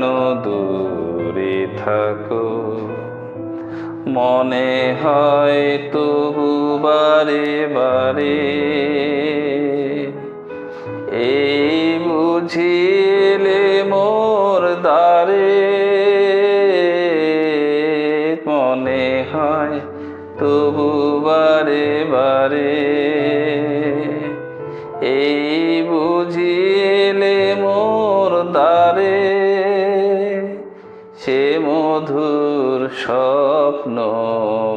কেন দূরে থাকো? মনে হয় তবু বারে বারে এই বুঝিলে মোর দ্বারে। মনে হয় তবু বারে বারে এই বুঝিলে মোর দ্বারে। সে মধুর স্বপ্ন,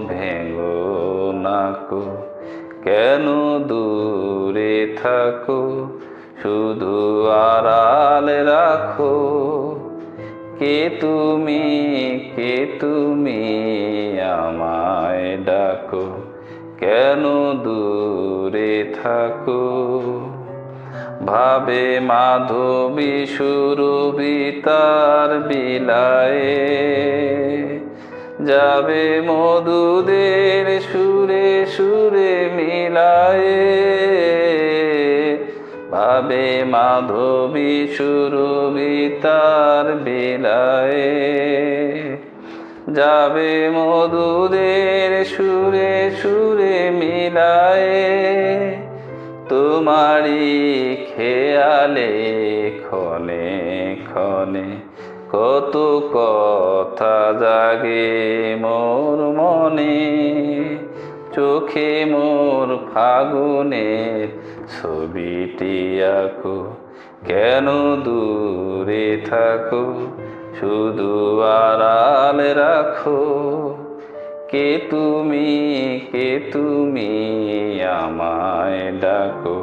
ভেঙো নাকো কেন দূরে থাকো? শুধু আড়ালে রাখো। কে তুমি কে তুমি আমায় ডাকো? কেন দূরে থাকো? ভাবে মাধবী সুরবি তার বিলায়ে। যাবে মধুদের সুরে সুরে মিলায়ে। ভাবে মাধবী সুরবি তার বিলায়ে। যাবে মধুদের সুরে সুরে মিলায়ে। তোমারি খেয়ালে খনে খনে কত কথা জাগে মোর মনে। চোখে মোর ফাগুনের ছবিটি আঁকো, কেন দূরে থাকো? শুধু আড়াল রাখো। কে তুমি কে তুমি আমায় ডাকো?